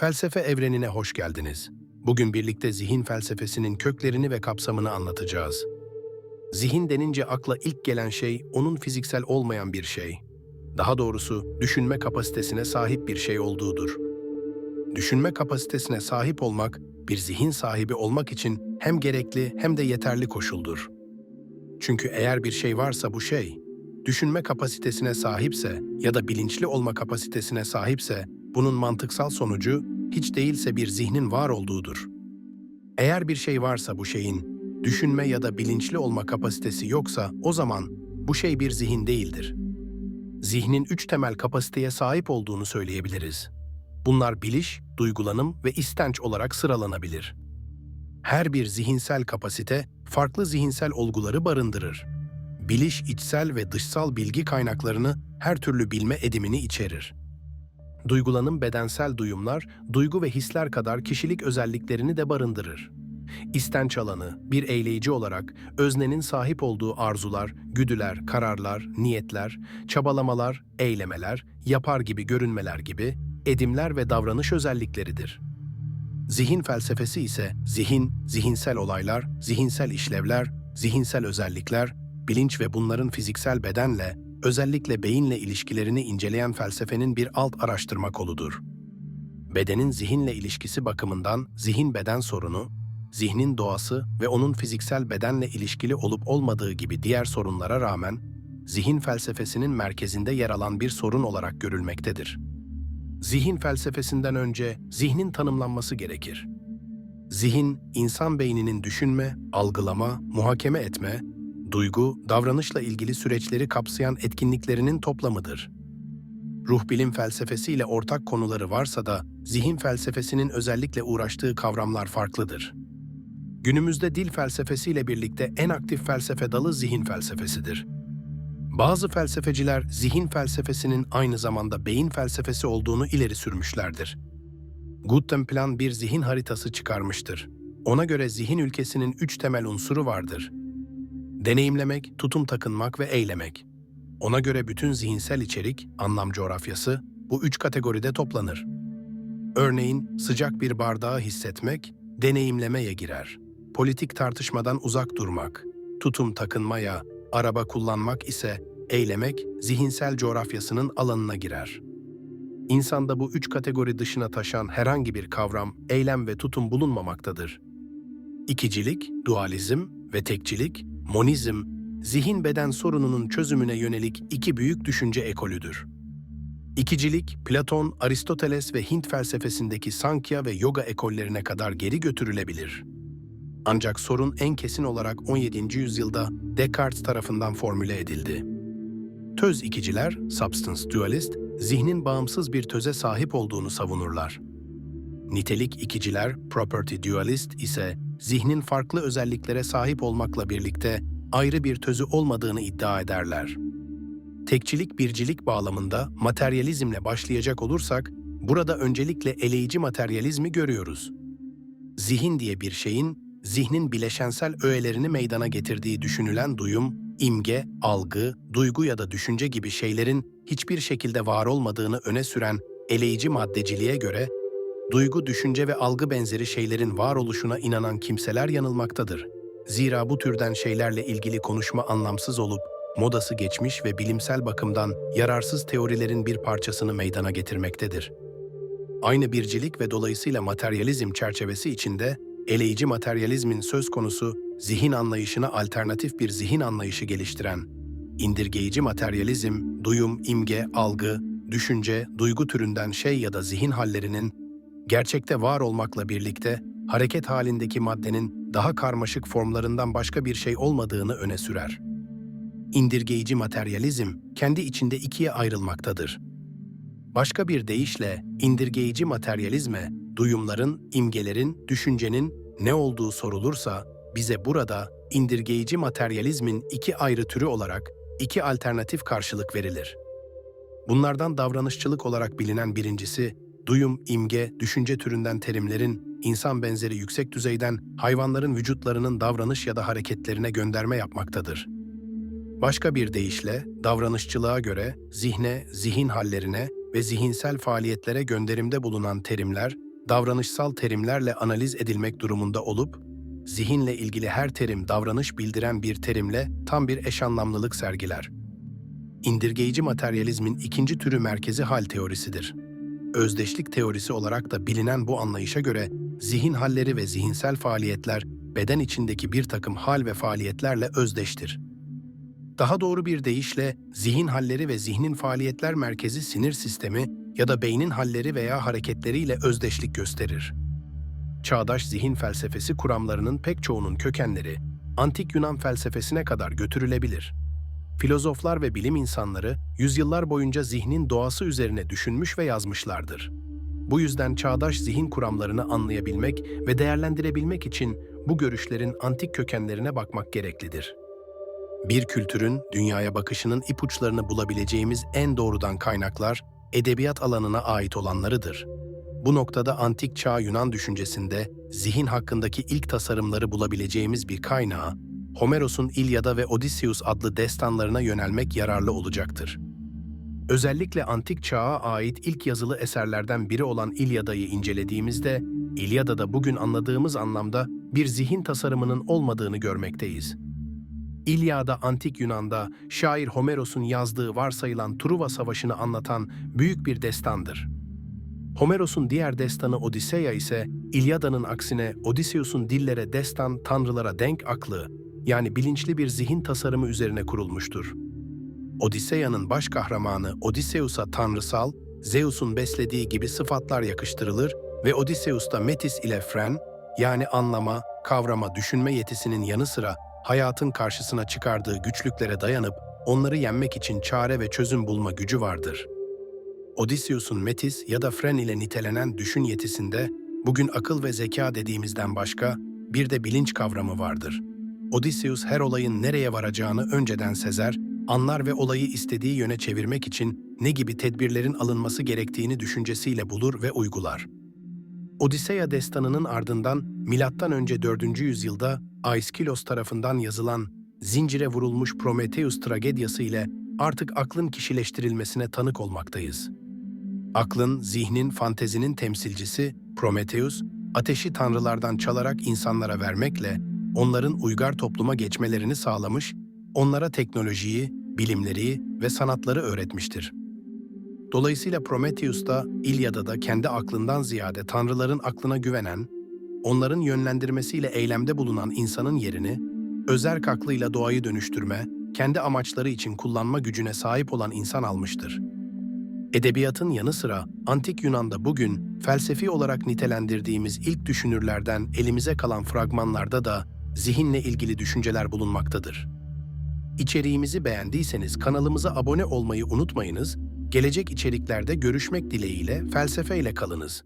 Felsefe evrenine hoş geldiniz. Bugün birlikte zihin felsefesinin köklerini ve kapsamını anlatacağız. Zihin denince akla ilk gelen şey onun fiziksel olmayan bir şey. Daha doğrusu düşünme kapasitesine sahip bir şey olduğudur. Düşünme kapasitesine sahip olmak, bir zihin sahibi olmak için hem gerekli hem de yeterli koşuldur. Çünkü eğer bir şey varsa bu şey, düşünme kapasitesine sahipse ya da bilinçli olma kapasitesine sahipse, bunun mantıksal sonucu hiç değilse bir zihnin var olduğudur. Eğer bir şey varsa bu şeyin, düşünme ya da bilinçli olma kapasitesi yoksa o zaman bu şey bir zihin değildir. Zihnin üç temel kapasiteye sahip olduğunu söyleyebiliriz. Bunlar biliş, duygulanım ve istenç olarak sıralanabilir. Her bir zihinsel kapasite farklı zihinsel olguları barındırır. Biliş içsel ve dışsal bilgi kaynaklarını her türlü bilme edimini içerir. Duygulanım bedensel duyumlar, duygu ve hisler kadar kişilik özelliklerini de barındırır. İstenç alanı, bir eyleyici olarak öznenin sahip olduğu arzular, güdüler, kararlar, niyetler, çabalamalar, eylemeler, yapar gibi görünmeler gibi edimler ve davranış özellikleridir. Zihin felsefesi ise zihin, zihinsel olaylar, zihinsel işlevler, zihinsel özellikler, bilinç ve bunların fiziksel bedenle, özellikle beyinle ilişkilerini inceleyen felsefenin bir alt araştırma koludur. Bedenin zihinle ilişkisi bakımından zihin-beden sorunu, zihnin doğası ve onun fiziksel bedenle ilişkili olup olmadığı gibi diğer sorunlara rağmen, zihin felsefesinin merkezinde yer alan bir sorun olarak görülmektedir. Zihin felsefesinden önce zihnin tanımlanması gerekir. Zihin, insan beyninin düşünme, algılama, muhakeme etme, duygu, davranışla ilgili süreçleri kapsayan etkinliklerinin toplamıdır. Ruh bilim felsefesiyle ortak konuları varsa da zihin felsefesinin özellikle uğraştığı kavramlar farklıdır. Günümüzde dil felsefesiyle birlikte en aktif felsefe dalı zihin felsefesidir. Bazı felsefeciler zihin felsefesinin aynı zamanda beyin felsefesi olduğunu ileri sürmüşlerdir. Gutenplan bir zihin haritası çıkarmıştır. Ona göre zihin ülkesinin üç temel unsuru vardır. Deneyimlemek, tutum takınmak ve eylemek. Ona göre bütün zihinsel içerik, anlam coğrafyası bu üç kategoride toplanır. Örneğin sıcak bir bardağı hissetmek, deneyimlemeye girer. Politik tartışmadan uzak durmak, tutum takınmaya, araba kullanmak ise eylemek, zihinsel coğrafyasının alanına girer. İnsanda bu üç kategori dışına taşan herhangi bir kavram, eylem ve tutum bulunmamaktadır. İkicilik, dualizm ve tekçilik, monizm, zihin-beden sorununun çözümüne yönelik iki büyük düşünce ekolüdür. İkicilik, Platon, Aristoteles ve Hint felsefesindeki Sankhya ve Yoga ekollerine kadar geri götürülebilir. Ancak sorun en kesin olarak 17. yüzyılda Descartes tarafından formüle edildi. Töz ikiciler, substance dualist, zihnin bağımsız bir töze sahip olduğunu savunurlar. Nitelik ikiciler, property dualist ise zihnin farklı özelliklere sahip olmakla birlikte ayrı bir tözü olmadığını iddia ederler. Tekçilik bircilik bağlamında materyalizmle başlayacak olursak, burada öncelikle eleyici materyalizmi görüyoruz. Zihin diye bir şeyin, zihnin bileşensel öğelerini meydana getirdiği düşünülen duyum, imge, algı, duygu ya da düşünce gibi şeylerin hiçbir şekilde var olmadığını öne süren eleyici maddeciliğe göre, duygu, düşünce ve algı benzeri şeylerin varoluşuna inanan kimseler yanılmaktadır. Zira bu türden şeylerle ilgili konuşma anlamsız olup, modası geçmiş ve bilimsel bakımdan yararsız teorilerin bir parçasını meydana getirmektedir. Aynı bircilik ve dolayısıyla materyalizm çerçevesi içinde eleyici materyalizmin söz konusu zihin anlayışına alternatif bir zihin anlayışı geliştiren, indirgeyici materyalizm, duyum, imge, algı, düşünce, duygu türünden şey ya da zihin hallerinin gerçekte var olmakla birlikte hareket halindeki maddenin daha karmaşık formlarından başka bir şey olmadığını öne sürer. İndirgeyici materyalizm kendi içinde ikiye ayrılmaktadır. Başka bir deyişle indirgeyici materyalizme duyumların, imgelerin, düşüncenin ne olduğu sorulursa bize burada indirgeyici materyalizmin iki ayrı türü olarak iki alternatif karşılık verilir. Bunlardan davranışçılık olarak bilinen birincisi, duyum, imge, düşünce türünden terimlerin insan benzeri yüksek düzeyden hayvanların vücutlarının davranış ya da hareketlerine gönderme yapmaktadır. Başka bir deyişle, davranışçılığa göre zihne, zihin hallerine ve zihinsel faaliyetlere gönderimde bulunan terimler, davranışsal terimlerle analiz edilmek durumunda olup, zihinle ilgili her terim davranış bildiren bir terimle tam bir eş anlamlılık sergiler. İndirgeyici materyalizmin ikinci türü merkezi hal teorisidir. Özdeşlik teorisi olarak da bilinen bu anlayışa göre zihin halleri ve zihinsel faaliyetler beden içindeki bir takım hal ve faaliyetlerle özdeştir. Daha doğru bir deyişle zihin halleri ve zihnin faaliyetler merkezi sinir sistemi ya da beynin halleri veya hareketleriyle özdeşlik gösterir. Çağdaş zihin felsefesi kuramlarının pek çoğunun kökenleri antik Yunan felsefesine kadar götürülebilir. Filozoflar ve bilim insanları yüzyıllar boyunca zihnin doğası üzerine düşünmüş ve yazmışlardır. Bu yüzden çağdaş zihin kuramlarını anlayabilmek ve değerlendirebilmek için bu görüşlerin antik kökenlerine bakmak gereklidir. Bir kültürün dünyaya bakışının ipuçlarını bulabileceğimiz en doğrudan kaynaklar edebiyat alanına ait olanlarıdır. Bu noktada antik çağ Yunan düşüncesinde zihin hakkındaki ilk tasarımları bulabileceğimiz bir kaynağı, Homeros'un İlyada ve Odysseus adlı destanlarına yönelmek yararlı olacaktır. Özellikle antik çağa ait ilk yazılı eserlerden biri olan İlyada'yı incelediğimizde, İlyada'da bugün anladığımız anlamda bir zihin tasarımının olmadığını görmekteyiz. İlyada antik Yunan'da şair Homeros'un yazdığı varsayılan Truva Savaşı'nı anlatan büyük bir destandır. Homeros'un diğer destanı Odiseya ise İlyada'nın aksine Odysseus'un dillere destan, tanrılara denk aklı, yani bilinçli bir zihin tasarımı üzerine kurulmuştur. Odiseya'nın baş kahramanı Odysseus'a tanrısal, Zeus'un beslediği gibi sıfatlar yakıştırılır ve Odysseus da Metis ile Fren, yani anlama, kavrama, düşünme yetisinin yanı sıra hayatın karşısına çıkardığı güçlüklere dayanıp onları yenmek için çare ve çözüm bulma gücü vardır. Odysseus'un Metis ya da Fren ile nitelenen düşün yetisinde bugün akıl ve zeka dediğimizden başka bir de bilinç kavramı vardır. Odysseus her olayın nereye varacağını önceden sezer, anlar ve olayı istediği yöne çevirmek için ne gibi tedbirlerin alınması gerektiğini düşüncesiyle bulur ve uygular. Odiseya destanının ardından önce 4. yüzyılda Aiskilos tarafından yazılan zincire vurulmuş Prometheus tragediyası ile artık aklın kişileştirilmesine tanık olmaktayız. Aklın, zihnin, fantezinin temsilcisi Prometheus, ateşi tanrılardan çalarak insanlara vermekle onların uygar topluma geçmelerini sağlamış, onlara teknolojiyi, bilimleri ve sanatları öğretmiştir. Dolayısıyla Prometheus da İlyada da kendi aklından ziyade tanrıların aklına güvenen, onların yönlendirmesiyle eylemde bulunan insanın yerini, özerk aklıyla doğayı dönüştürme, kendi amaçları için kullanma gücüne sahip olan insan almıştır. Edebiyatın yanı sıra Antik Yunan'da bugün felsefi olarak nitelendirdiğimiz ilk düşünürlerden elimize kalan fragmanlarda da zihinle ilgili düşünceler bulunmaktadır. İçeriğimizi beğendiyseniz kanalımıza abone olmayı unutmayınız, gelecek içeriklerde görüşmek dileğiyle felsefeyle kalınız.